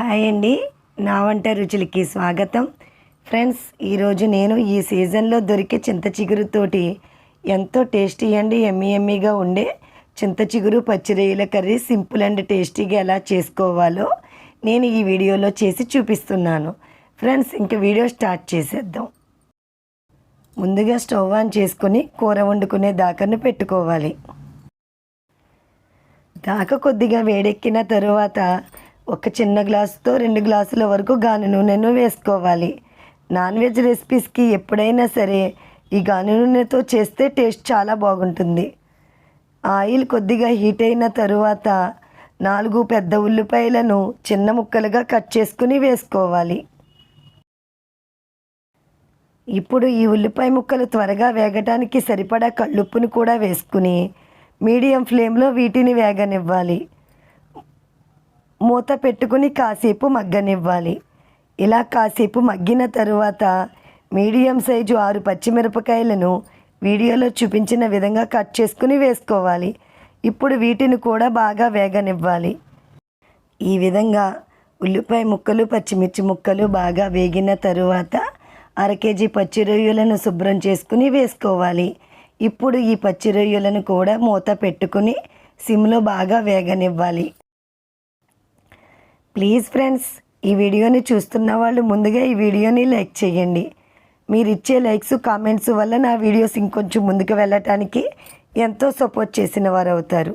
Hi అండి. నా వంట రుచులకి స్వాగతం. ఫ్రెండ్స్ ఈరోజు నేను ఈ సీజన్లో దొరికే చింత చిగురుతోటి ఎంతో టేస్టీ అండ్ ఎమ్మి ఎమ్మిగా ఉండే చింత చిగురు పచ్చిరొయ్యల కర్రీ సింపుల్ అండ్ టేస్టీగా ఎలా చేసుకోవాలో నేను ఈ వీడియోలో చేసి చూపిస్తున్నాను. ఫ్రెండ్స్ ఇంక వీడియో స్టార్ట్ చేసేద్దాం. ముందుగా స్టవ్ ఆన్ చేసుకొని కూర వండుకునే దాకను పెట్టుకోవాలి. దాక కొద్దిగా వేడెక్కిన తరువాత ఒక చిన్న గ్లాసుతో రెండు గ్లాసుల వరకు గాను నూనెను వేసుకోవాలి. నాన్ వెజ్ రెసిపీస్కి ఎప్పుడైనా సరే ఈ గాను నూనెతో చేస్తే టేస్ట్ చాలా బాగుంటుంది. ఆయిల్ కొద్దిగా హీట్ అయిన తరువాత నాలుగు పెద్ద ఉల్లిపాయలను చిన్న ముక్కలుగా కట్ చేసుకుని వేసుకోవాలి. ఇప్పుడు ఈ ఉల్లిపాయ ముక్కలు త్వరగా వేగటానికి సరిపడా కళ్ళుప్పును కూడా వేసుకుని మీడియం ఫ్లేమ్లో వీటిని వేగనివ్వాలి. మూత పెట్టుకుని కాసేపు మగ్గనివ్వాలి. ఇలా కాసేపు మగ్గిన తరువాత మీడియం సైజు ఆరు పచ్చిమిరపకాయలను వీడియోలో చూపించిన విధంగా కట్ చేసుకుని వేసుకోవాలి. ఇప్పుడు వీటిని కూడా బాగా వేగనివ్వాలి. ఈ విధంగా ఉల్లిపాయ ముక్కలు పచ్చిమిర్చి ముక్కలు బాగా వేగిన తరువాత అర కేజీ పచ్చి రొయ్యలను శుభ్రం చేసుకుని వేసుకోవాలి. ఇప్పుడు ఈ పచ్చి రొయ్యలను కూడా మూత పెట్టుకుని సిమ్లో బాగా వేగనివ్వాలి. ప్లీజ్ ఫ్రెండ్స్ ఈ వీడియోని చూస్తున్న వాళ్ళు ముందుగా ఈ వీడియోని లైక్ చేయండి. మీరు ఇచ్చే లైక్స్ కామెంట్స్ వల్ల నా వీడియోస్ ఇంకొంచెం ముందుకు వెళ్ళటానికి ఎంతో సపోర్ట్ చేసిన వారు అవుతారు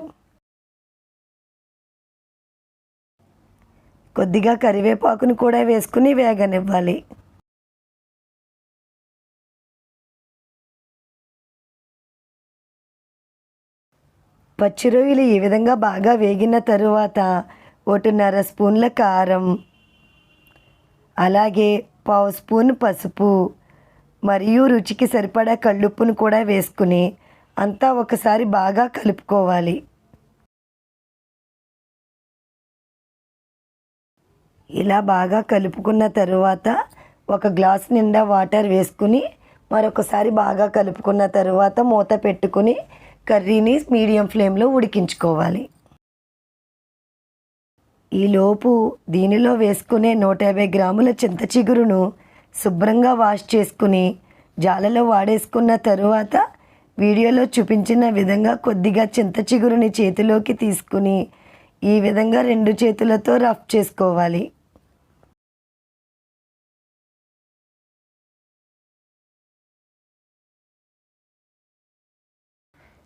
కొద్దిగా కరివేపాకును కూడా వేసుకుని వేగనివ్వాలి. పచ్చి రొయ్యలు ఈ విధంగా బాగా వేగిన తరువాత ఒకటిన్నర స్పూన్ల కారం అలాగే పావు స్పూన్ పసుపు మరియు రుచికి సరిపడా కళ్ళుప్పును కూడా వేసుకుని అంతా ఒకసారి బాగా కలుపుకోవాలి. ఇలా బాగా కలుపుకున్న తరువాత ఒక గ్లాస్ నిండా వాటర్ వేసుకుని మరొకసారి బాగా కలుపుకున్న తరువాత మూత పెట్టుకుని కర్రీని మీడియం ఫ్లేమ్లో ఉడికించుకోవాలి. ఈలోపు దీనిలో వేసుకునే నూట యాభై గ్రాముల చింత చిగురును శుభ్రంగా వాష్ చేసుకుని జాలలో వాడేసుకున్న తరువాత వీడియోలో చూపించిన విధంగా కొద్దిగా చింత చిగురుని చేతిలోకి తీసుకుని ఈ విధంగా రెండు చేతులతో రఫ్ చేసుకోవాలి.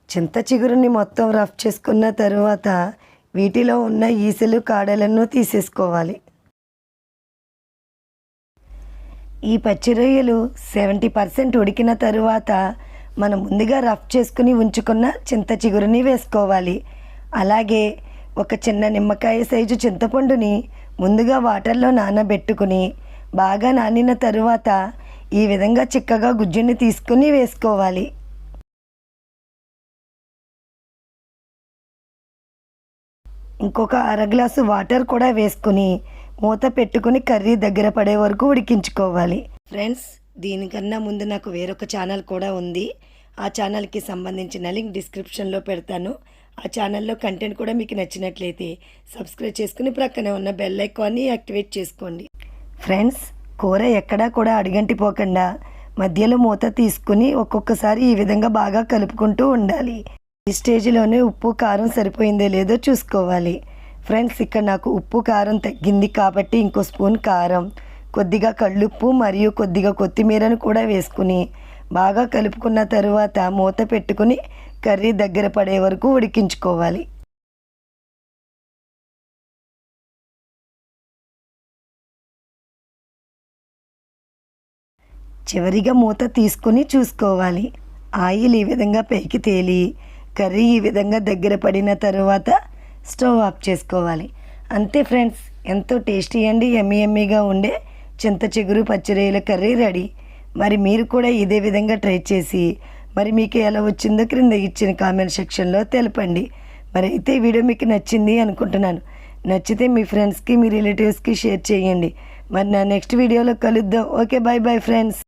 చింత చిగురుని మొత్తం రఫ్ చేసుకున్న తరువాత వీటిలో ఉన్న ఈసలు కాడలను తీసేసుకోవాలి. ఈ పచ్చి రొయ్యలు సెవెంటీ పర్సెంట్ ఉడికిన తరువాత మనం ముందుగా రఫ్ చేసుకుని ఉంచుకున్న చింత చిగురుని వేసుకోవాలి. అలాగే ఒక చిన్న నిమ్మకాయ సైజు చింతపండుని ముందుగా వాటర్లో నానబెట్టుకుని బాగా నానిన తరువాత ఈ విధంగా చిక్కగా గుజ్జుని తీసుకుని వేసుకోవాలి. ఇంకొక అర గ్లాసు వాటర్ కూడా వేసుకుని మూత పెట్టుకుని కర్రీ దగ్గర పడే వరకు ఉడికించుకోవాలి. ఫ్రెండ్స్ దీనికన్నా ముందు నాకు వేరొక ఛానల్ కూడా ఉంది. ఆ ఛానల్కి సంబంధించిన లింక్ డిస్క్రిప్షన్లో పెడతాను. ఆ ఛానల్లో కంటెంట్ కూడా మీకు నచ్చినట్లయితే సబ్స్క్రైబ్ చేసుకుని ప్రక్కనే ఉన్న బెల్ ఐకాన్ని యాక్టివేట్ చేసుకోండి. ఫ్రెండ్స్ కూర ఎక్కడా కూడా అడిగంటిపోకుండా మధ్యలో మూత తీసుకుని ఒక్కొక్కసారి ఈ విధంగా బాగా కలుపుకుంటూ ఉండాలి. ఈ స్టేజ్లోనే ఉప్పు కారం సరిపోయిందో లేదో చూసుకోవాలి. ఫ్రెండ్స్ ఇక్కడ నాకు ఉప్పు కారం తగ్గింది కాబట్టి ఇంకో స్పూన్ కారం. కొద్దిగా కళ్ళుప్పు మరియు కొద్దిగా కొత్తిమీరను కూడా వేసుకుని బాగా కలుపుకున్న తరువాత మూత పెట్టుకుని కర్రీ దగ్గర పడే వరకు ఉడికించుకోవాలి. చివరిగా మూత తీసుకుని చూసుకోవాలి. ఆయిల్ ఈ విధంగా పైకి తేలి కర్రీ ఈ విధంగా దగ్గర పడిన తర్వాత స్టవ్ ఆఫ్ చేసుకోవాలి. అంతే ఫ్రెండ్స్ ఎంతో టేస్టీ అండి ఎమ్మి ఎమ్మిగా ఉండే చింత చిగురు పచ్చిరొయ్యల కర్రీ రెడీ. మరి మీరు కూడా ఇదే విధంగా ట్రై చేసి మరి మీకు ఎలా వచ్చిందో క్రింద ఇచ్చిన కామెంట్ సెక్షన్లో తెలపండి. మరి అయితే ఈ వీడియో మీకు నచ్చింది అనుకుంటున్నాను. నచ్చితే మీ ఫ్రెండ్స్కి మీ రిలేటివ్స్కి షేర్ చేయండి. మరి నా నెక్స్ట్ వీడియోలో కలుద్దాం. Okay bye bye friends.